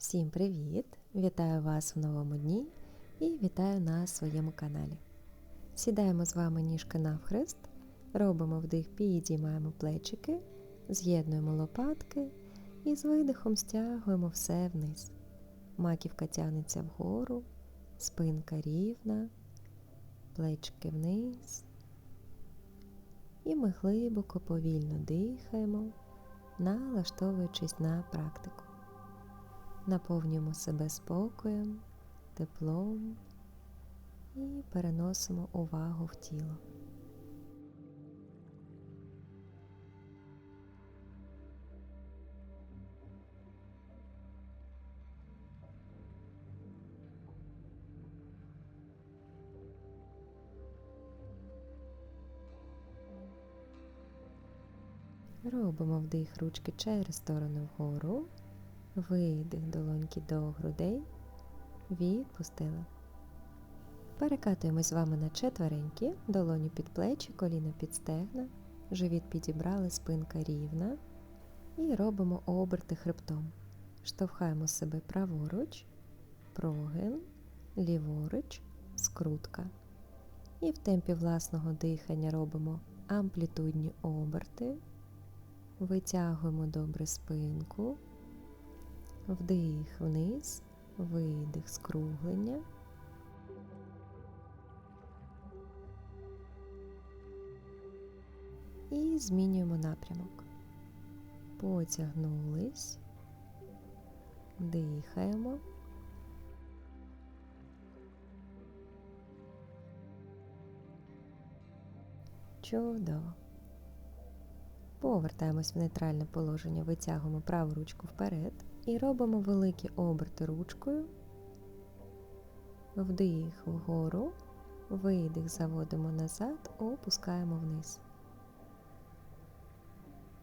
Всім привіт! Вітаю вас в новому дні і вітаю на своєму каналі. Сідаємо з вами ніжки навхрест, робимо вдих, підіймаємо плечики, з'єднуємо лопатки і з видихом стягуємо все вниз. Маківка тягнеться вгору, спинка рівна, плечики вниз. І ми глибоко повільно дихаємо, налаштовуючись на практику. Наповнюємо себе спокоєм, теплом і переносимо увагу в тіло. Робимо вдих ручки через сторону вгору, видих долоньки до грудей, відпустили. Перекатуємось з вами на четвереньки, долоню під плечі, коліна під стегна, живіт підібрали, спинка рівна. І робимо оберти хребтом. Штовхаємо себе праворуч, прогин, ліворуч, скрутка. І в темпі власного дихання робимо амплітудні оберти. Витягуємо добре спинку, вдих вниз, видих скруглення. І змінюємо напрямок. Потягнулись, дихаємо. Чудово. Повертаємось в нейтральне положення, витягуємо праву ручку вперед і робимо великі оберти ручкою, вдих вгору, видих, заводимо назад, опускаємо вниз.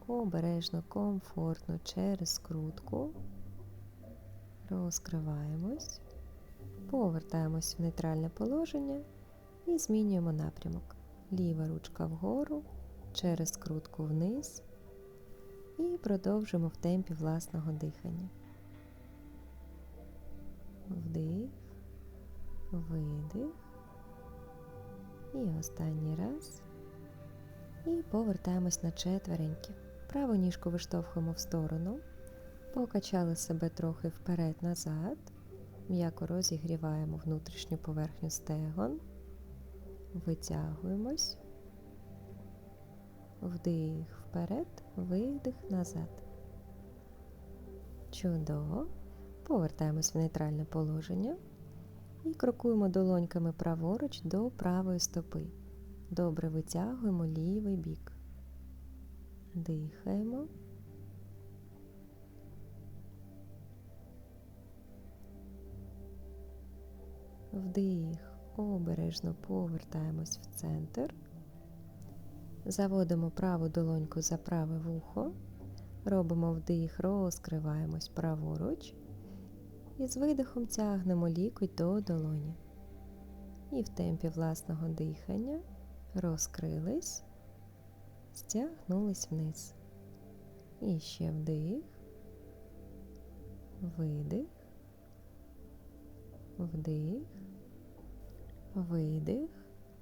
Обережно, комфортно через скрутку, розкриваємось, повертаємось в нейтральне положення і змінюємо напрямок. Ліва ручка вгору через скрутку вниз і продовжимо в темпі власного дихання. Вдих, видих. І останній раз. І повертаємось на четвереньки. Праву ніжку виштовхуємо в сторону, покачали себе трохи вперед-назад, м'яко розігріваємо внутрішню поверхню стегон, витягуємось. Вдих вперед, видих назад. Чудово. Повертаємось в нейтральне положення і крокуємо долоньками праворуч до правої стопи. Добре витягуємо лівий бік. Дихаємо. Вдих, обережно повертаємось в центр. Заводимо праву долоньку за праве вухо, робимо вдих, розкриваємось праворуч і з видихом тягнемо лікоть до долоні. І в темпі власного дихання розкрились, стягнулись вниз. І ще вдих, видих, вдих, видих.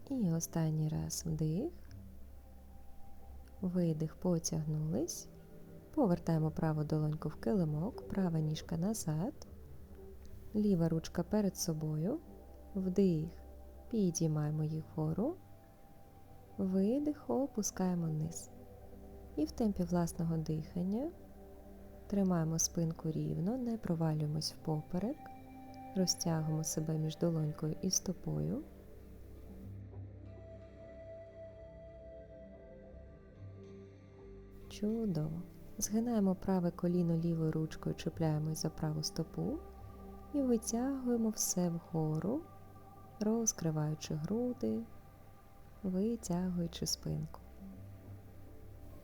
І останній раз вдих. Видих, потягнулись. Повертаємо праву долоньку в килимок, права ніжка назад, ліва ручка перед собою, вдих, підіймаємо їх вгору, видих, опускаємо вниз. І в темпі власного дихання тримаємо спинку рівно, не провалюємось впоперек, розтягуємо себе між долонькою і стопою. Чудово. Згинаємо праве коліно лівою ручкою, чіпляємось за праву стопу і витягуємо все вгору, розкриваючи груди, витягуючи спинку.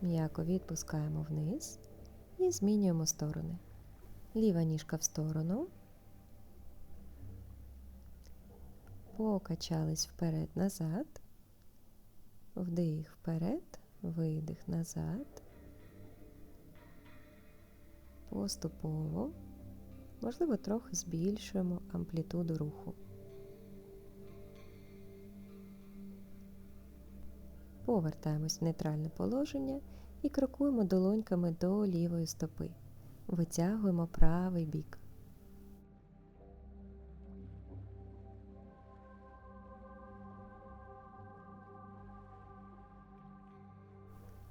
М'яко відпускаємо вниз і змінюємо сторони. Ліва ніжка в сторону. Покачались вперед-назад, вдих вперед, видих назад. Поступово Можливо, трохи збільшуємо амплітуду руху. Повертаємось в нейтральне положення і крокуємо долоньками до лівої стопи. Витягуємо правий бік.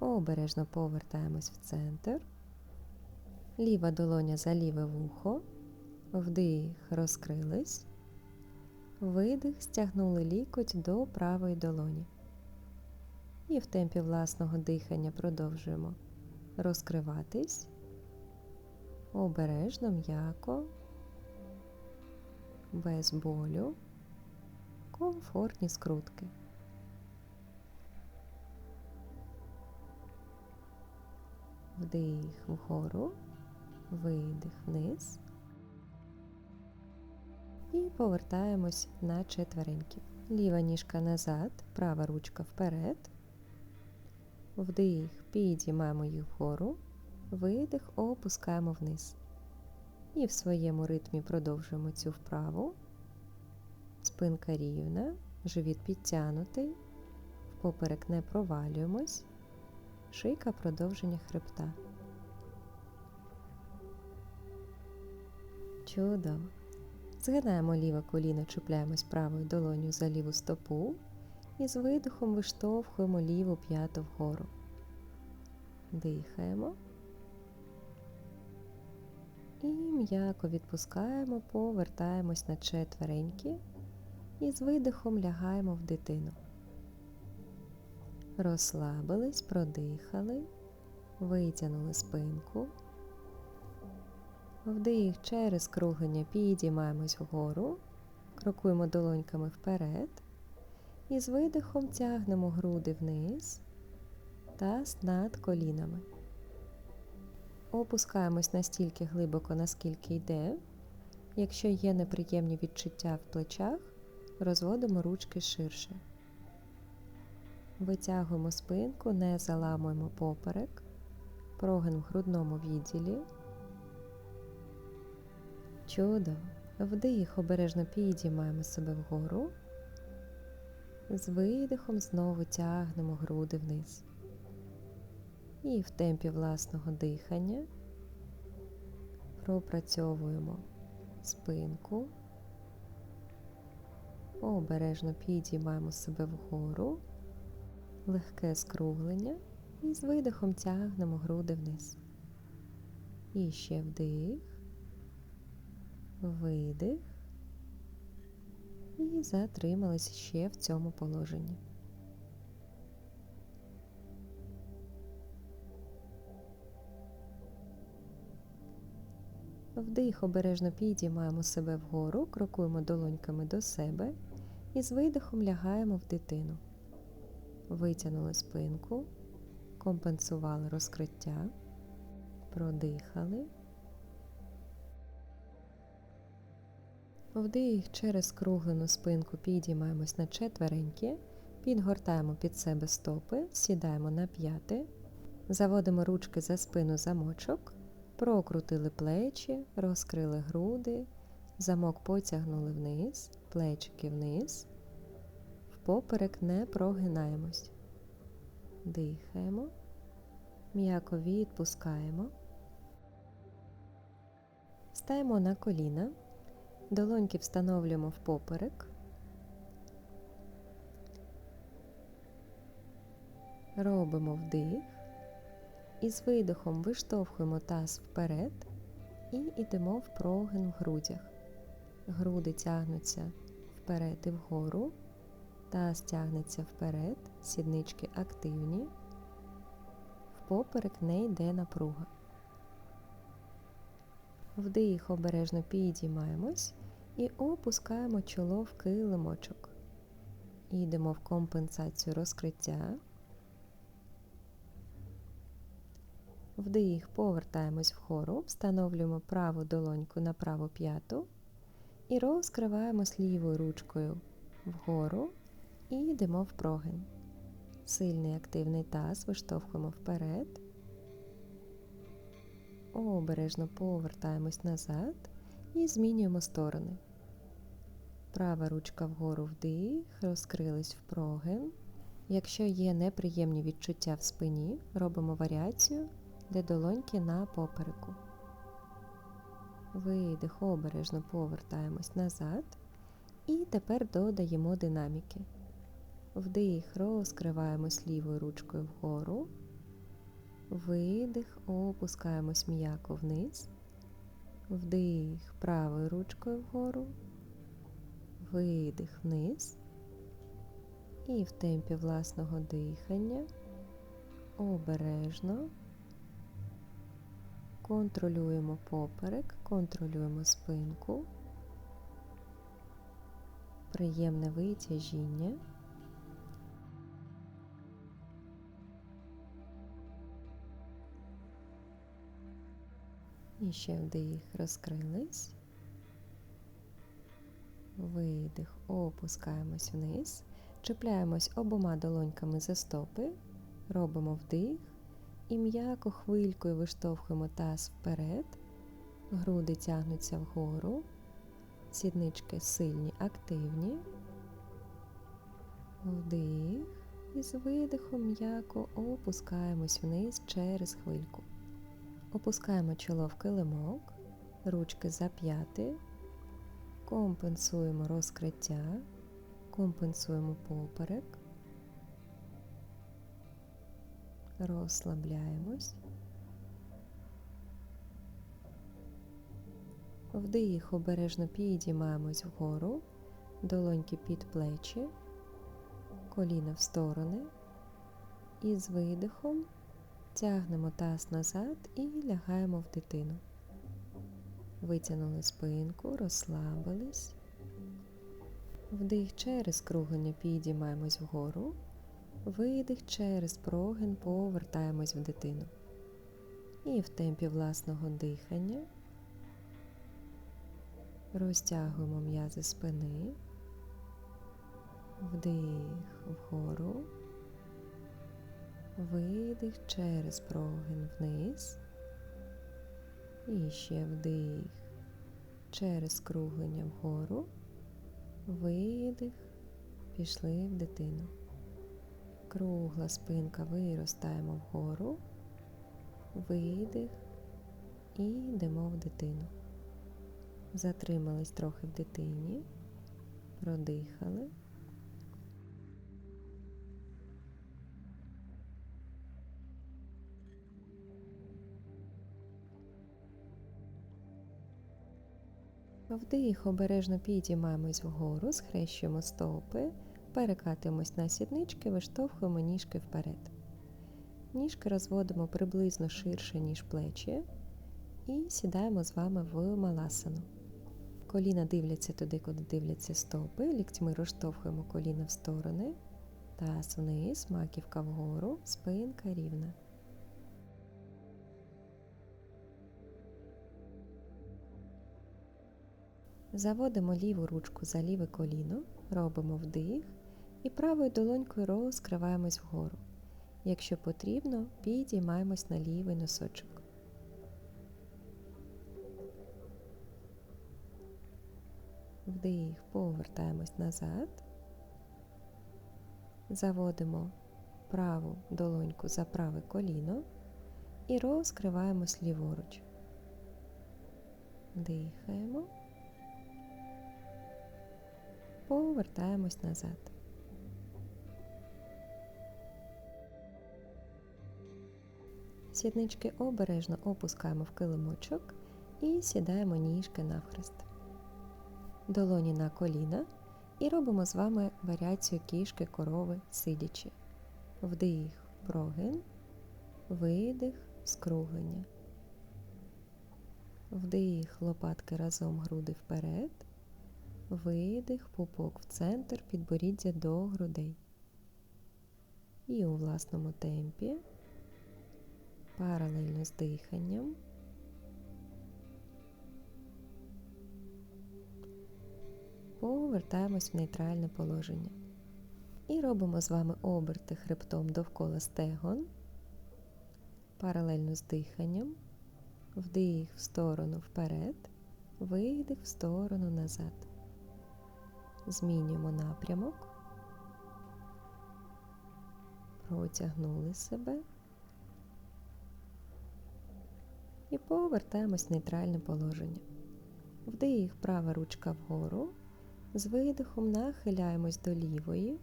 Обережно повертаємось в центр. Ліва долоня за ліве вухо. Вдих, розкрились. Видих, стягнули лікоть до правої долоні. І в темпі власного дихання продовжуємо розкриватись. Обережно, м'яко, без болю, комфортні скрутки. Вдих вгору, видих вниз. І повертаємось на четвереньки. Ліва ніжка назад, права ручка вперед. Вдих, підіймаємо їх вгору, видих, опускаємо вниз. І в своєму ритмі продовжуємо цю вправу. Спинка рівна, живіт підтягнутий, впоперек не провалюємось, шийка продовження хребта. Чудово. Згинаємо ліве коліно, чіпляємось правою долоню за ліву стопу і з видихом виштовхуємо ліву п'яту вгору. Дихаємо. І м'яко відпускаємо, повертаємось на четвереньки і з видихом лягаємо в дитину. Розслабились, продихали, витягнули спинку. Вдих через круглення підіймаємось вгору, крокуємо долоньками вперед і з видихом тягнемо груди вниз та над колінами. Опускаємось настільки глибоко, наскільки йде. Якщо є неприємні відчуття в плечах, розводимо ручки ширше. Витягуємо спинку, не заламуємо поперек, прогин в грудному відділі. Чудово. Вдих, обережно підіймаємо себе вгору. З видихом знову тягнемо груди вниз. І в темпі власного дихання пропрацьовуємо спинку, обережно підіймаємо себе вгору, легке скруглення і з видихом тягнемо груди вниз. І ще вдих, видих. І затримались ще в цьому положенні. Вдих обережно підіймаємо себе вгору, крокуємо долоньками до себе і з видихом лягаємо в дитину. Витягнули спинку, компенсували розкриття, продихали. Вдих через круглену спинку підіймаємось на четвереньки, підгортаємо під себе стопи, сідаємо на п'яти, заводимо ручки за спину замочок, прокрутили плечі, розкрили груди, замок потягнули вниз, плечики вниз, впоперек не прогинаємось. Дихаємо, м'яко відпускаємо. Стаємо на коліна. Долоньки встановлюємо в поперек. Робимо вдих і з видихом виштовхуємо таз вперед і йдемо в прогин в грудях. Груди тягнуться вперед і вгору, таз тягнеться вперед, сіднички активні, в поперек не йде напруга. Вдих обережно підіймаємось і опускаємо чоло в килимочок. Йдемо в компенсацію розкриття. Вдих, повертаємось вгору, встановлюємо праву долоньку на праву п'яту і розкриваємось лівою ручкою вгору і йдемо в прогин. Сильний активний таз виштовхуємо вперед. Обережно повертаємось назад І змінюємо сторони. Права ручка вгору вдих, розкрились в. Якщо є неприємні відчуття в спині, робимо варіацію, де долоньки на попереку. Видих, обережно повертаємось назад. І тепер додаємо динаміки. Вдих, розкриваємось лівою ручкою вгору. Видих, опускаємось м'яко вниз. Вдих правою ручкою вгору. Видих вниз. І в темпі власного дихання обережно контролюємо поперек, контролюємо спинку, приємне витяжіння. І ще вдих, розкрились. Видих, опускаємось вниз, чіпляємось обома долоньками за стопи, робимо вдих і м'яко хвилькою виштовхуємо таз вперед, груди тягнуться вгору, сіднички сильні, активні. Вдих і з видихом м'яко опускаємось вниз через хвильку. Опускаємо чоло в килимок, ручки за п'яти, компенсуємо розкриття, компенсуємо поперек, розслабляємось. Вдих обережно підіймаємось вгору, долоньки під плечі, коліна в сторони і з видихом Тягнемо таз назад і лягаємо в дитину. Витягнули спинку, розслабились. Вдих через круглення підіймаємось вгору. Видих через прогин повертаємось в дитину. І в темпі власного дихання розтягуємо м'язи спини, вдих вгору. Видих через прогин вниз. І ще вдих через скруглення вгору. Видих, пішли в дитину. Кругла спинка виростаємо вгору, видих і йдемо в дитину. Затримались трохи в дитині, продихали. Вдих, обережно підіймаємось вгору, схрещуємо стопи, перекатуємось на сіднички, виштовхуємо ніжки вперед. Ніжки розводимо приблизно ширше, ніж плечі, і сідаємо з вами в маласану. Коліна дивляться туди, куди дивляться стопи, ліктьми розштовхуємо коліна в сторони, таз вниз, маківка вгору, спинка рівна. Заводимо ліву ручку за ліве коліно, робимо вдих і правою долонькою розкриваємось вгору. Якщо потрібно, підіймаємось на лівий носочок. Вдих, повертаємось назад. Заводимо праву долоньку за праве коліно і розкриваємось ліворуч. Дихаємо повертаємось назад. Сіднички обережно опускаємо в килимочок і сідаємо ніжки навхрест. Долоні на коліна і робимо з вами варіацію кішки корови сидячи. Вдих, прогин, видих, скруглення. Вдих, лопатки разом груди вперед. Видих, пупок в центр, підборіддя до грудей. І у власному темпі, паралельно з диханням. Повертаємось в нейтральне положення. І робимо з вами оберти хребтом довкола стегон, паралельно з диханням, вдих в сторону вперед, видих в сторону назад. Змінюємо напрямок. Протягнули себе. І повертаємось в нейтральне положення. Вдих, права ручка вгору. З видихом нахиляємось до лівої.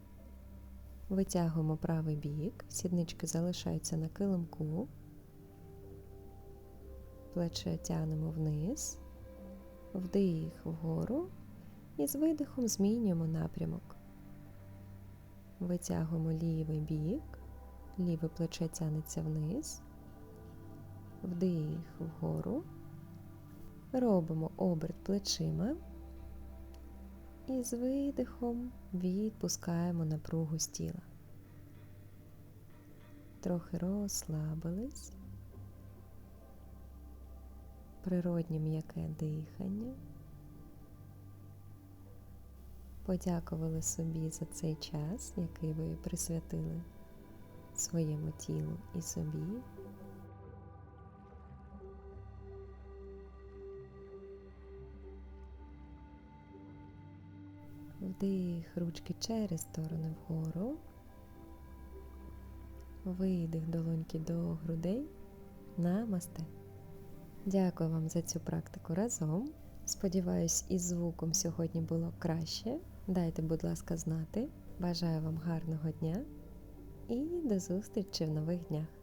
Витягуємо правий бік, сіднички залишаються на килимку. Плече тянемо вниз, вдих вгору і з видихом змінюємо напрямок. Витягуємо лівий бік, ліве плече тянеться вниз, вдих вгору. Робимо оберт плечима і з видихом відпускаємо напругу з тіла. Трохи розслабились. Природнє м'яке дихання. Подякували собі за цей час, який ви присвятили своєму тілу і собі. Вдих ручки через сторони вгору. Видих долоньки до грудей. Намасте. Дякую вам за цю практику разом. Сподіваюсь, із звуком сьогодні було краще. Дайте, будь ласка, знати. Бажаю вам гарного дня і до зустрічі в нових днях.